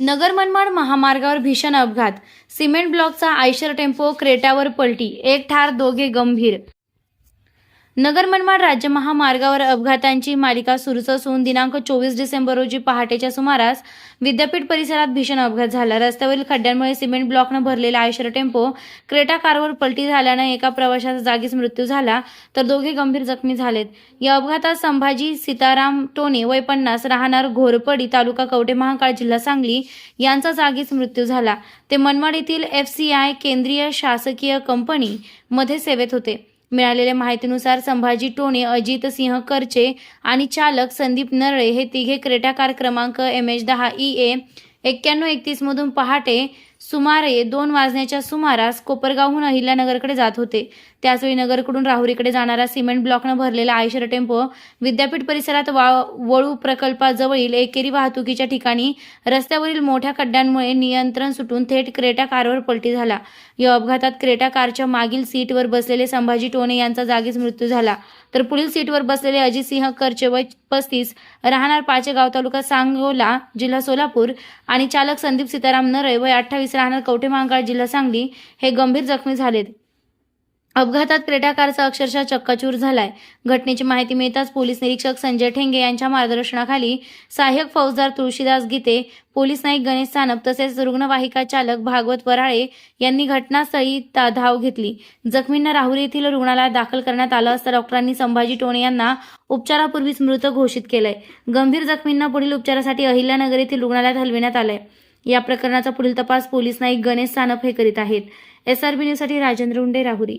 नगर मनमाड महामार्गावर भीषण अपघात. सिमेंट ब्लॉकचा आयशर टेम्पो क्रेटावर पलटी. एक ठार दोघे गंभीर. नगर मनमाड राज्य महामार्गावर अपघातांची मालिका सुरूच असून दिनांक चोवीस डिसेंबर रोजी पहाटेच्या सुमारास विद्यापीठ परिसरात भीषण अपघात झाला. रस्त्यावरील खड्ड्यांमुळे सिमेंट ब्लॉकनं भरलेला आयशर टेम्पो क्रेटा कारवर पलटी झाल्यानं एका प्रवाशाचा जागीच मृत्यू झाला तर दोघे गंभीर जखमी झालेत. या अपघातात संभाजी सीताराम टोने वय पन्नास राहणार घोरपडी तालुका कवठे महाकाळ जिल्हा सांगली यांचा जागीच मृत्यू झाला. ते मनमाड येथील एफ सी आय केंद्रीय शासकीय कंपनी मध्ये सेवेत होते. मिळालेल्या माहितीनुसार संभाजी टोणे अजित सिंह करचे आणि चालक संदीप नरळे हे तिघे क्रेटा कार क्रमांक एम एच दहा ई ए एक्क्याण्णव एकतीस मधून पहाटे सुमारे दोन वाजण्याच्या सुमारास कोपरगावहून अहिल्यानगरकडे जात होते. त्याचवेळी नगरकडून राहुरीकडे जाणारा सिमेंट ब्लॉकनं भरलेला आयशर टेम्पो विद्यापीठ परिसरात वा वळू प्रकल्पाजवळील एकेरी वाहतुकीच्या ठिकाणी रस्त्यावरील मोठ्या खड्ड्यांमुळे नियंत्रण सुटून थेट क्रेटा कारवर पलटी झाला. या अपघातात क्रेटा कारच्या मागील सीटवर बसलेले संभाजी टोणे यांचा जागीच मृत्यू झाला. तर पुढील सीटवर बसलेले अजित सिंह करचे वय पस्तीस राहणार पाचेगाव तालुका सांगोला जिल्हा सोलापूर आणि चालक संदीप सीताराम रविवारी वय अठ्ठावीस राहणार कवठे महांकाळ जिल्हा सांगली हे गंभीर जखमी झालेत. अपघातात क्रेटा कारचा अक्षरशः चक्काचूर झालाय. घटनेची माहिती मिळताच पोलीस निरीक्षक संजय ठेंगे यांच्या मार्गदर्शनाखाली सहाय्यक फौजदार तुळशीदास गीते पोलीस नाईक गणेश सानप तसेच रुग्णवाहिका चालक भागवत वराळे यांनी घटनास्थळी ता- धाव घेतली. जखमींना राहुरी येथील रुग्णालयात दाखल करण्यात आलं असता डॉक्टरांनी संभाजी टोणे यांना उपचारापूर्वीच मृत घोषित केलंय. गंभीर जखमींना पुढील उपचारासाठी अहिल्यानगर येथील रुग्णालयात हलविण्यात आलंय. या प्रकरणाचा पुढील तपास पोलीस नाईक गणेश सानप हे करीत आहेत. एसआरबी न्यूजसाठी राजेंद्र उंडे राहुरी.